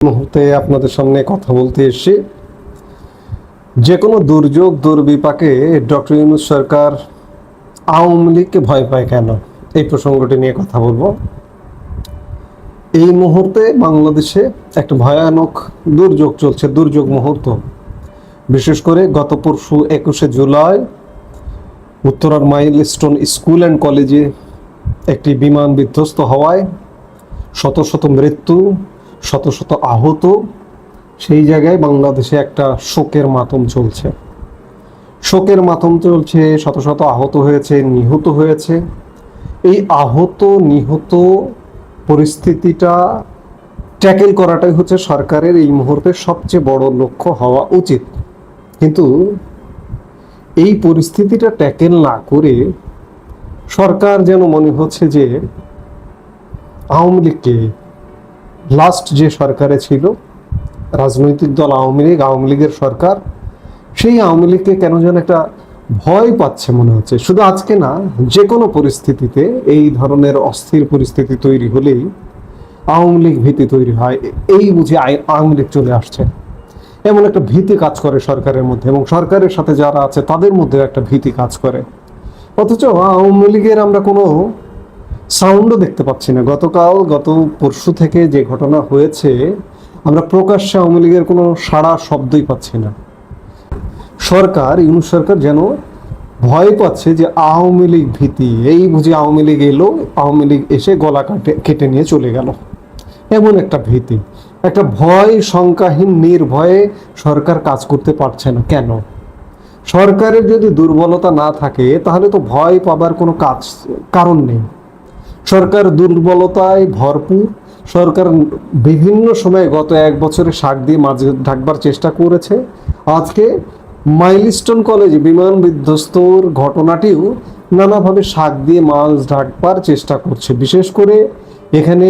মুহূর্তে আপনাদের সামনে কথা বলতে এসেছি। যে কোনো দুর্যোগ, দুর্বিপাকে ডক্টর ইউনুস সরকার আওয়ামী লীগকে ভয় পায় কেন? এই প্রসঙ্গটি নিয়ে কথা বলব। এই মুহূর্তে বাংলাদেশে একটা ভয়ানক দুর্যোগ চলছে, দুর্যোগ মুহূর্ত। বিশেষ করে গত পরশু একুশে জুলাই উত্তরার মাইল স্টোন স্কুল অ্যান্ড কলেজে একটি বিমান বিধ্বস্ত হওয়ায় শত শত মৃত্যু শত শত আহত। সেই জায়গায় বাংলাদেশে একটা শোকের মাতম চলছে। শোকের মাতম চলছে, শত শত আহত হয়েছে, নিহত হয়েছে। এই আহত, নিহত পরিস্থিতিটা ট্যাকেল করাটাই হচ্ছে সরকারের এই মুহূর্তে সবচেয়ে বড় লক্ষ্য হওয়া উচিত। কিন্তু এই পরিস্থিতিটা ট্যাকেল না করে সরকার যেন মনে হচ্ছে যে আওয়ামী লীগকে লাস্ট যে সরকারে ছিল, রাজনৈতিক দল আওয়ামী লীগ, আওয়ামী লীগের সরকার, সেই আওয়ামী লীগকে কেন যেন একটা ভয় পাচ্ছে মনে হচ্ছে। শুধু আজকে না যে কোনো পরিস্থিতিতে এই ধরনের অস্থির পরিস্থিতি তৈরি হলেই আওয়ামী লীগ ভীতি তৈরি হয়। এই বুঝে আওয়ামী লীগ চলে আসছে। এমন একটা ভীতি কাজ করে সরকারের মধ্যে এবং সরকারের সাথে যারা আছে, তাদের মধ্যে একটা ভীতি কাজ করে। অথচ আওয়ামী লীগের আমরা কোনো সাউন্ডও দেখতে পাচ্ছি না। গতকাল, গত পরশু থেকে যে ঘটনা হয়েছে, আমরা প্রকাশ্যে আওয়ামী লীগের কোনো সাড়া শব্দই পাচ্ছি না। সরকার, ইউনুস সরকার যেন ভয় পাচ্ছে যে আওয়ামী লীগ ভীতি। এই বুঝি আওয়ামী লীগ এলো, আওয়ামী লীগ এসে গলা কাটে, কেটে নিয়ে চলে গেল। এমন একটা ভীতি। একটা ভয়, শঙ্কাহীন, নির্ভয়ে সরকার কাজ করতে পারছে না। কেন? সরকারের যদি দুর্বলতা না থাকে, তাহলে তো ভয় পাবার কোনো কাজ, কারণ নেই। সরকার দুর্বলতায় ভরপুর। সরকার বিভিন্ন সময়ে গত এক বছরে শাক দিয়ে মাছ ঢাকবার চেষ্টা করেছে। আজকে মাইলস্টোন কলেজে বিমান বিধ্বস্তর ঘটনাটিও নানাভাবে শাক দিয়ে মাছ ঢাকবার চেষ্টা করছে। বিশেষ করে এখানে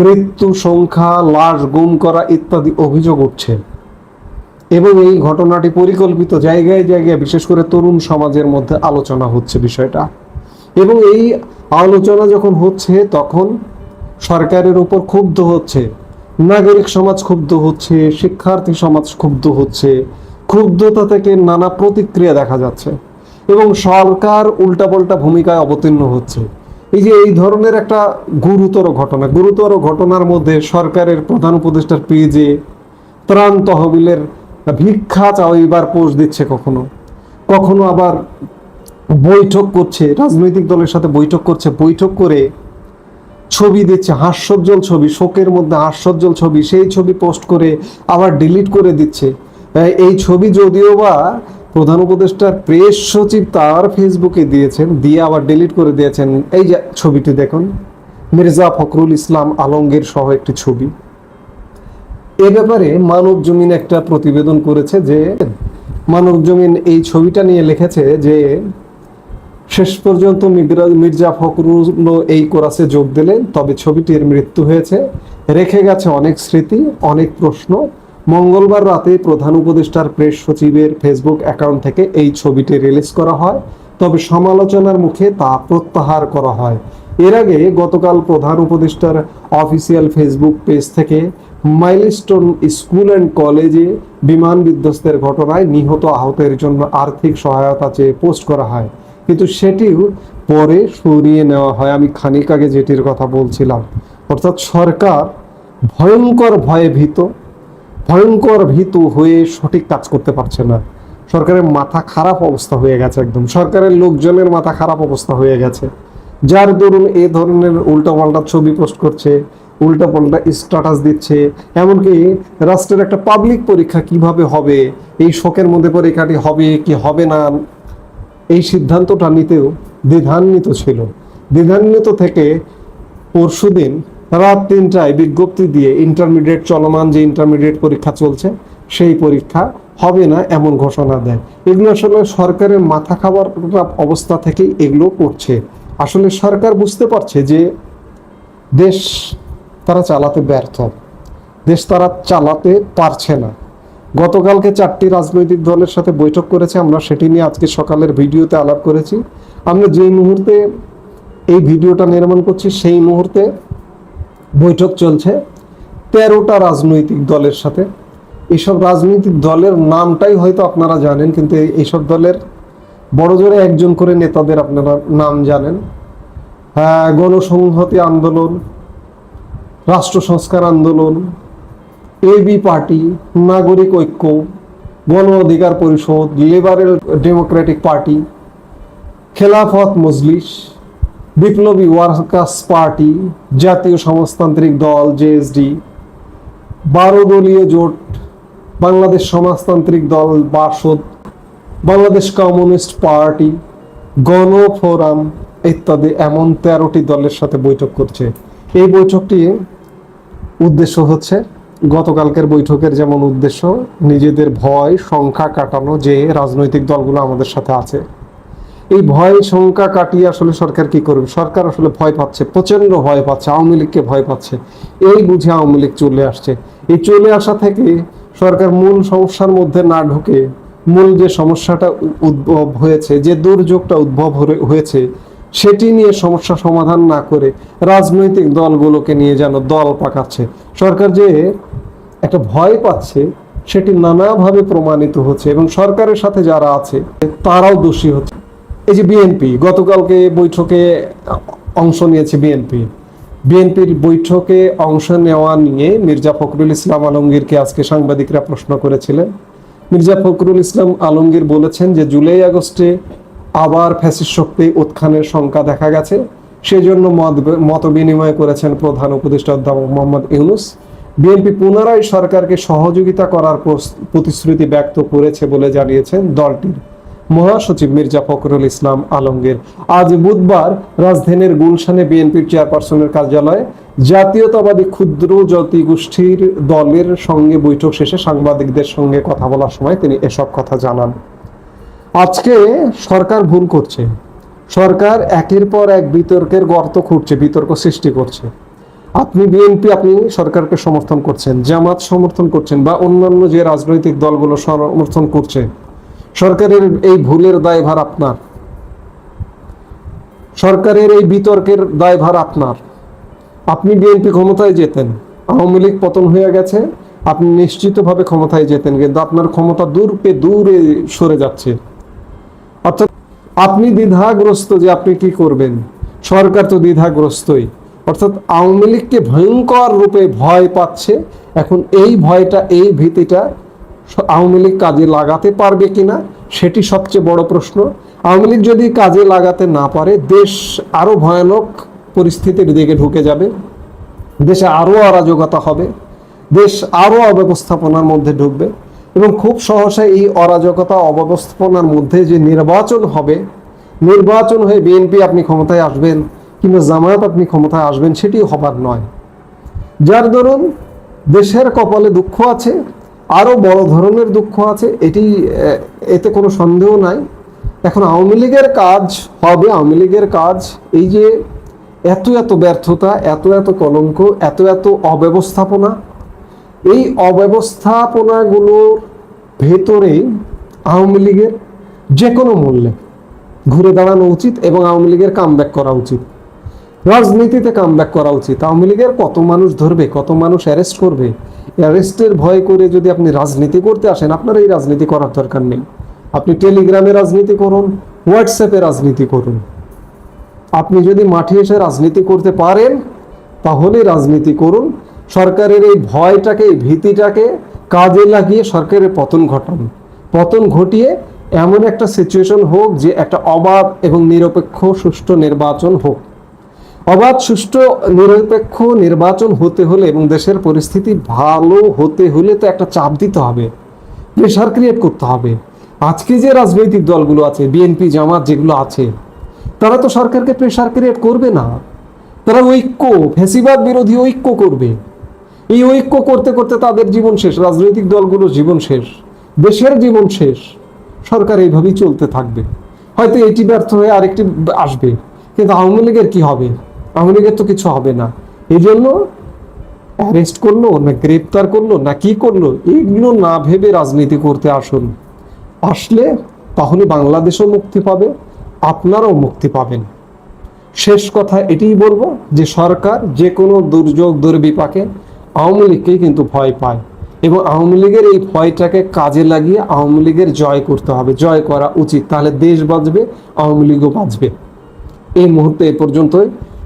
মৃত্যু সংখ্যা, লাশ গুম করা ইত্যাদি অভিযোগ উঠছে। এবং এই ঘটনাটি পরিকল্পিত জায়গায় জায়গায় বিশেষ করে তরুণ সমাজের মধ্যে আলোচনা হচ্ছে বিষয়টা। এবং এই আলোচনা যখন হচ্ছে, তখন সরকারের উপর ক্ষুব্ধ হচ্ছে, নাগরিক সমাজ ক্ষুব্ধ হচ্ছে, শিক্ষার্থী সমাজ ক্ষুব্ধ হচ্ছে, ক্ষুব্ধতা থেকে নানা প্রতিক্রিয়া দেখা যাচ্ছে এবং সরকার উল্টাপাল্টা ভূমিকায় অবতীর্ণ হচ্ছে। এই যে এই ধরনের একটা গুরুতর ঘটনা, গুরুতর ঘটনার মধ্যে সরকারের প্রধান উপদেষ্টার পেজে ত্রাণ তহবিলের ভিক্ষা চাওয়াইবার পোস্ট দিচ্ছে কখনো? কখনো আবার বৈঠক করছে, রাজনৈতিক দলের সাথে বৈঠক করছে, বৈঠক করে ছবি দিচ্ছে, হাস্যোজ্জ্বল ছবি, শোকের মধ্যে হাস্যজ্জ্বল ছবি, সেই ছবি পোস্ট করে আবার ডিলিট করে দিচ্ছে। এই- ছবি যদিও বা প্রধান উপদেষ্টার প্রেস সচিব তার ফেসবুকে দিয়েছেন, দিয়ে আবার ডিলিট করে দিয়েছেন। এই যে ছবিটি দেখুন, মির্জা ফখরুল ইসলাম আলমগীর সহ একটি ছবি। এ ব্যাপারে মানব জমিন একটা প্রতিবেদন করেছে যে, মানব জমিন এই ছবিটা নিয়ে লিখেছে যে শেষ পর্যন্ত মির্জা ফখরুল এই কোরাসে যোগ দিলেন, তবে ছবিটির মৃত্যু হয়েছে। রেখে গেছে অনেক স্মৃতি, অনেক প্রশ্ন। মঙ্গলবার রাতে প্রধান উপদেষ্টার প্রেস সচিবের ফেসবুক অ্যাকাউন্ট থেকে এই ছবিটি রিলিজ করা হয়। তবে সমালোচনার মুখে তা প্রত্যাহার করা হয়। এর আগে গতকাল প্রধান উপদেষ্টার অফিসিয়াল ফেসবুক পেজ থেকে মাইলস্টোন স্কুল অ্যান্ড কলেজে বিমান বিধ্বস্তের ঘটনায় নিহত আহতের জন্য আর্থিক সহায়তা চেয়ে পোস্ট করা হয়। কিন্তু সেটিও পরে সরিয়ে নেওয়া হয়। আমি খানিক আগে যেটির কথা বলছিলাম। অর্থাৎ সরকার ভয়ঙ্কর ভয়ে ভীত, ভয়ঙ্কর ভীতু হয়ে সঠিক কাজ করতে পারছে না। সরকারের মাথা খারাপ অবস্থা হয়ে গেছে একদম। সরকারের লোকজনের মাথা খারাপ অবস্থা হয়ে গেছে। যার দরুন এ ধরনের উল্টাপাল্টা ছবি পোস্ট করছে, উল্টাপাল্টা স্ট্যাটাস দিচ্ছে, এমনকি রাষ্ট্রের একটা পাবলিক পরীক্ষা কীভাবে হবে, এই শোকের মধ্যে পরীক্ষাটি হবে কি হবে না এই সিদ্ধান্তটা নিতেও দ্বিধান্বিত ছিল। দ্বিধান্বিত থেকে পরশুদিন রাত তিনটায় বিজ্ঞপ্তি দিয়ে ইন্টারমিডিয়েট চলমান যে ইন্টারমিডিয়েট পরীক্ষা চলছে, সেই পরীক্ষা হবে না এমন ঘোষণা দেয়। এগুলো আসলে সরকারের মাথা খাবার অবস্থা থেকেই এগুলো করছে আসলে সরকার বুঝতে পারছে যে দেশ তারা চালাতে ব্যর্থ। দেশ তারা চালাতে পারছে না। গতকালকে চারটি রাজনৈতিক দলের সাথে বৈঠক করেছে, আমরা সেটি নিয়ে আজকে সকালের ভিডিওতে আলাপ করেছি। আমরা যেই মুহূর্তে এই ভিডিওটা নির্মাণ করছি, সেই মুহূর্তে বৈঠক চলছে তেরোটা রাজনৈতিক দলের সাথে। এইসব রাজনৈতিক দলের নামটাই হয়তো আপনারা জানেন, কিন্তু এইসব দলের বড় জোরে একজন করে নেতাদের আপনারা নাম জানেন। গণসংহতি আন্দোলন, রাষ্ট্র সংস্কার আন্দোলন এবি পার্টি নাগরিক ঐক্য, গণ অধিকার পরিষদ liberal Democratic party Khelafat Majlis, বিপ্লবী ওয়ার্কার্স পার্টি জাতীয় সমাজতান্ত্রিক দল জেএসডি বারো দলীয় জোট, বাংলাদেশ সমাজতান্ত্রিক দল Basad Bangladesh communist party, Gono forum ইত্যাদি এমন তেরোটি দলের সাথে বৈঠক করছে। এই বৈঠকটি উদ্দেশ্য হচ্ছে গতকালকের বৈঠকের যেমন উদ্দেশ্য, নিজেদের ভয়, সংখ্যা কাটানো যে রাজনৈতিক দলগুলো আমাদের সাথে আছে। এই ভয়, সংখ্যা কাটিয়ে আসলে সরকার কি করবে? সরকার আসলে ভয় পাচ্ছে প্রচণ্ড ভয় পাচ্ছে, আওয়ামী লীগকে ভয় পাচ্ছে। এই বুঝে আওয়ামী লীগ চলে আসছে। এই চলে আসা থেকে সরকার মূল সমস্যার মধ্যে না ঢুকে মূল যে সমস্যাটা উদ্ভব হয়েছে, যে দুর্যোগটা উদ্ভব হয়ে- হয়েছে, সেটি নিয়ে সমস্যা সমাধান না করে রাজনৈতিক দলগুলোকে নিয়ে যেন দল পাকাচ্ছে। সরকার যে একটা ভয় পাচ্ছে, সেটি নানাভাবে প্রমাণিত হচ্ছে এবং সরকারের সাথে যারা আছে, তারাও দোষী হচ্ছে। এই যে বিএনপি গতকালকে বৈঠকে অংশ নিয়েছে বিএনপি বিএনপির বৈঠকে অংশ নেওয়া নিয়ে মির্জা ফখরুল ইসলাম আলমগীরকে আজকে সাংবাদিকরা প্রশ্ন করেছিলেন। মির্জা ফখরুল ইসলাম আলমগীর বলেছেন যে জুলাই আগস্টে আবার ফ্যাসিস্ট শক্তি উত্থানের সংখ্যা দেখা গেছে। সেজন্য মত মত বিনিময় করেছেন প্রধান উপদেষ্টা অধ্যাপক মোহাম্মদ ইউনুস। বিএনপি পুনরায় সরকারকে সহযোগিতা করার প্রতিশ্রুতি ব্যক্ত করেছে বলে জানিয়েছেন দলটির মহাসচিব মির্জা ফখরুল ইসলাম আলমগীর। আজ বুধবার রাজধানীর গুলশানে বিএনপির চেয়ারপারসনের কার্যালয়ে জাতীয়তাবাদী ক্ষুদ্র গোষ্ঠীর দলের সঙ্গে বৈঠক শেষে সাংবাদিকদের সঙ্গে কথা বলার সময় তিনি এসব কথা জানান। আজকে সরকার ভুল করছে। সরকার একের পর এক বিতর্কের গর্ত খুঁড়ছে, বিতর্ক সৃষ্টি করছে। আপনি বিএনপি, আপনি সরকারকে সমর্থন করছেন, জামাত সমর্থন করছেন বা অন্যান্য যে রাজনৈতিক দলগুলো সমর্থন করছে, সরকারের এই ভুলের দায়ভার আপনার। সরকারের এই বিতর্কের দায়ভার আপনার। আপনি বিএনপি ক্ষমতায় যেতেন, আওয়ামী লীগ পতন হয়ে গেছে, আপনি নিশ্চিতভাবে ক্ষমতায় যেতেন, কিন্তু আপনার ক্ষমতা দূর পে দূরে সরে যাচ্ছে। অর্থাৎ আপনি দ্বিধাগ্রস্ত যে আপনি কি করবেন, সরকার তো দ্বিধাগ্রস্তই। অর্থাৎ আওয়ামী লীগকে ভয়ঙ্কর রূপে ভয় পাচ্ছে। এখন এই ভয়টা, এই ভীতিটা আওয়ামী লীগ কাজে লাগাতে পারবে কিনা, সেটি সবচেয়ে বড় প্রশ্ন। আওয়ামী লীগ যদি কাজে লাগাতে না পারে, দেশ আরও ভয়ানক পরিস্থিতির দিকে ঢুকে যাবে। দেশে আরও অরাজকতা হবে। দেশ আরও অব্যবস্থাপনার মধ্যে ঢুকবে। এবং খুব সহসা এই অরাজকতা, অব্যবস্থাপনার মধ্যে যে নির্বাচন হবে, নির্বাচন হয়ে বিএনপি, আপনি ক্ষমতায় আসবেন। কিংবা জামায়াত আপনি ক্ষমতায় আসবেন সেটি হবার নয়। যার দরুন দেশের কপালে দুঃখ আছে, আরও বড় ধরনের দুঃখ আছে, এটি এতে কোনো সন্দেহ নাই। এখন আওয়ামী লীগের কাজ হবে, আওয়ামী লীগের কাজ, এই যে এত এত ব্যর্থতা, এত এত কলঙ্ক, এত এত অব্যবস্থাপনা, এই অব্যবস্থাপনাগুলোর ভেতরে আওয়ামী লীগের যে কোনো মূল্যে ঘুরে দাঁড়ানো উচিত এবং আওয়ামী লীগের কামব্যাক করা উচিত। রাজনীতিতে কামব্যাক করা উচিত। আওয়ামী লীগের কত মানুষ ধরবে, কত মানুষ অ্যারেস্ট করবে? অ্যারেস্টের ভয় করে যদি আপনি রাজনীতি করতে আসেন, আপনার এই রাজনীতি করার দরকার নেই। আপনি টেলিগ্রামে রাজনীতি করুন হোয়াটসঅ্যাপে রাজনীতি করুন। আপনি যদি মাঠে এসে রাজনীতি করতে পারেন, তাহলে রাজনীতি করুন। সরকারের এই ভয়টাকে, এই ভীতিটাকে কাজে লাগিয়ে সরকারের পতন ঘটান। পতন ঘটিয়ে এমন একটা সিচুয়েশন হোক যে একটা অবাধ এবং নিরপেক্ষ, সুষ্ঠু নির্বাচন হোক। অবাধ, সুষ্ঠু, নিরপেক্ষ নির্বাচন হতে হলে এবং দেশের পরিস্থিতি ভালো হতে হলে তো একটা চাপ দিতে হবে প্রেশার ক্রিয়েট করতে হবে। আজকে যে রাজনৈতিক দলগুলো আছে বিএনপি জামাত যেগুলো আছে, তারা তো সরকারকে প্রেশার ক্রিয়েট করবে না। তারা ঐক্য, ফ্যাসিবাদ বিরোধী ঐক্য করবে। এই ঐক্য করতে করতে তাদের জীবন শেষ, রাজনৈতিক দলগুলোর জীবন শেষ, দেশের জীবন শেষ। সরকার এইভাবেই চলতে থাকবে। হয়তো এটি ব্যর্থ হয়ে আরেকটি আসবে, কিন্তু আওয়ামী লীগের কী হবে? আওয়ামী তো কিছু হবে না। এই জন্য অ্যারেস্ট করল, না গ্রেপ্তার করল, না কি করল, এগুলো না ভেবে রাজনীতি করতে আসুন। আসলে তাহলে বাংলাদেশও মুক্তি পাবে, আপনারাও মুক্তি পাবেন। শেষ কথা এটিই বলব যে সরকার যে কোনো দুর্যোগ দুর্বিপাকে আওয়ামী লীগকেই কিন্তু ভয় পায় এবং আওয়ামী লীগের এই ভয়টাকে কাজে লাগিয়ে আওয়ামী লীগের জয় করতে হবে। জয় করা উচিত, তাহলে দেশ বাঁচবে, আওয়ামী লীগও বাঁচবে। এই মুহূর্তে এ পর্যন্তই।